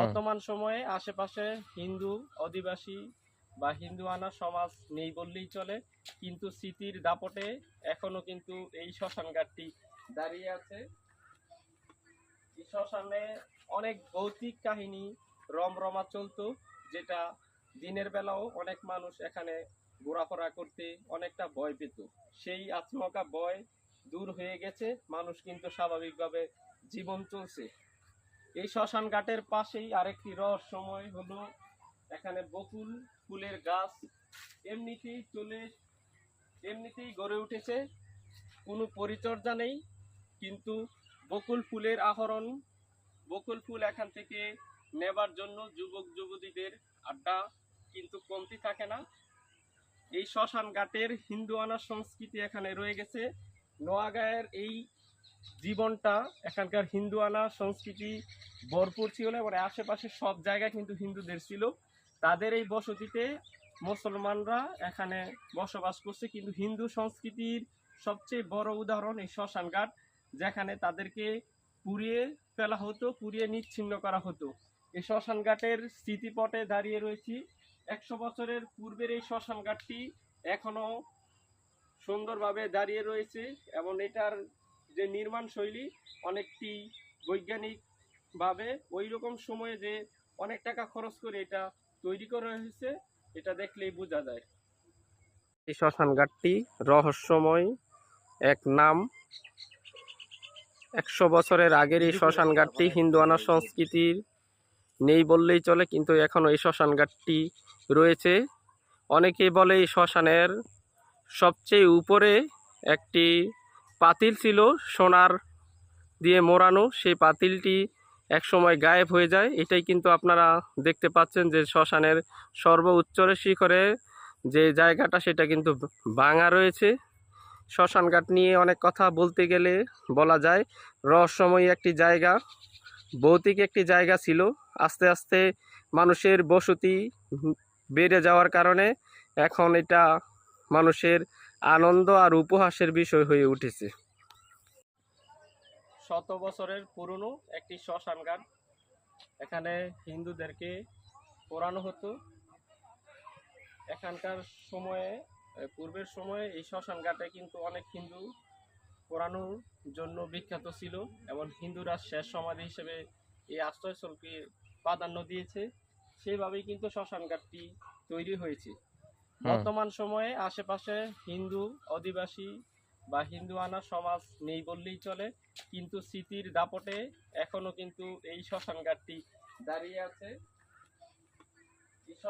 বর্তমান সময়ে আশেপাশে হিন্দু আদিবাসী বা হিন্দু আনা সমাজ নেই বললেই চলে, কিন্তু স্মৃতির দাপটে এখনও কিন্তু এই শ্মশান ঘাটটি দাঁড়িয়ে আছে। শ্মশানে অনেক ভৌতিক কাহিনী রমরমা চলতো, যেটা দিনের বেলাও অনেক মানুষ এখানে ঘোরাফেরা করতে অনেকটা ভয় পেত। সেই আচমকা ভয় দূর হয়ে গেছে, মানুষ কিন্তু স্বাভাবিকভাবে জীবন চলছে। এই শ্মশান ঘাটের পাশেই আরেকটি রহস্যময় হলো, এখানে বকুল ফুলের গাছ এমনিতেই চলে, এমনিতেই গড়ে উঠেছে। কোনো পরিচর্যা নেই, কিন্তু বকুল ফুলের আহরণ, বকুল ফুল এখান থেকে নেবার জন্য যুবক যুবতীদের আড্ডা কিন্তু কমতি থাকে না। এই শ্মশান ঘাটের হিন্দুয়ানা সংস্কৃতি এখানে রয়ে গেছে। নোয়াগাঁয়ের এই জীবনটা এখানকার হিন্দুয়ানা সংস্কৃতি ভরপুর ছিল এবং আশেপাশে সব জায়গায় কিন্তু হিন্দুদের ছিল। তাদের এই বসতিতে মুসলমানরা এখানে বসবাস করছে। কিন্তু হিন্দু সংস্কৃতির সবচেয়ে বড় উদাহরণ এই শ্মশান ঘাট যেখানে তাদেরকে পুড়িয়ে ফেলা হতো, পুড়িয়ে নিচ্ছিন্ন করা হতো। এই শ্মশান ঘাটের স্মৃতিপটে দাঁড়িয়ে রয়েছি। একশো বছরের পূর্বের এই শ্মশান ঘাটটি এখনও সুন্দরভাবে দাঁড়িয়ে রয়েছে এবং এটার যে নির্মাণ শৈলী অনেকটি বৈজ্ঞানিকভাবে ওই রকম সময়ে যে অনেক টাকা খরচ করে এটা তৈরি করা হয়েছে, এটা দেখলেই বোঝা যায়। এই শ্মশান ঘাটটি রহস্যময় এক নাম। একশো বছরের আগের এই শ্মশান ঘাটটি হিন্দুয়ানা সংস্কৃতির নেই বললেই চলে, কিন্তু এখনও এই শ্মশান ঘাটটি রয়েছে। অনেকেই বলে এই শ্মশানের সবচেয়ে উপরে একটি পাতিল ছিল, সোনার দিয়ে মোড়ানো, সেই পাতিলটি একসময় গায়েব হয়ে যায়। এটাই কিন্তু আপনারা দেখতে পাচ্ছেন যে শ্মশানের সর্বোচ্চরে শিখরে যে জায়গাটা, সেটা কিন্তু ভাঙা রয়েছে। শ্মশান ঘাট নিয়ে অনেক কথা বলতে গেলে বলা যায়, রহস্যময়ী একটি জায়গা, ভৌতিক একটি জায়গা ছিল। আস্তে আস্তে মানুষের বসতি বেড়ে যাওয়ার কারণে এখন এটা মানুষের আনন্দ আর উপহাসের বিষয় হয়ে উঠেছে। শত বছরের পুরনো একটি শ্মশান ঘাট। এখানে হিন্দুদেরকে পোড়ানো হতো। এখানকার সময়ে পূর্বের সময়ে এই শ্মশান ঘাটে কিন্তু অনেক হিন্দু পোড়ানোর জন্য বিখ্যাত ছিল এবং হিন্দুরা শেষ সমাধি হিসেবে এই আশ্রয়স্থলকে প্রাধান্য দিয়েছে। সেইভাবেই কিন্তু শ্মশান ঘাটটি তৈরি হয়েছে। বর্তমান সময়ে আশেপাশে হিন্দু আদিবাসী বা হিন্দু আনা সমাজ নেই বললেই চলে, কিন্তু স্মৃতির দাপটে এখনও কিন্তু এই শ্মশানঘাটটি দাঁড়িয়ে আছে।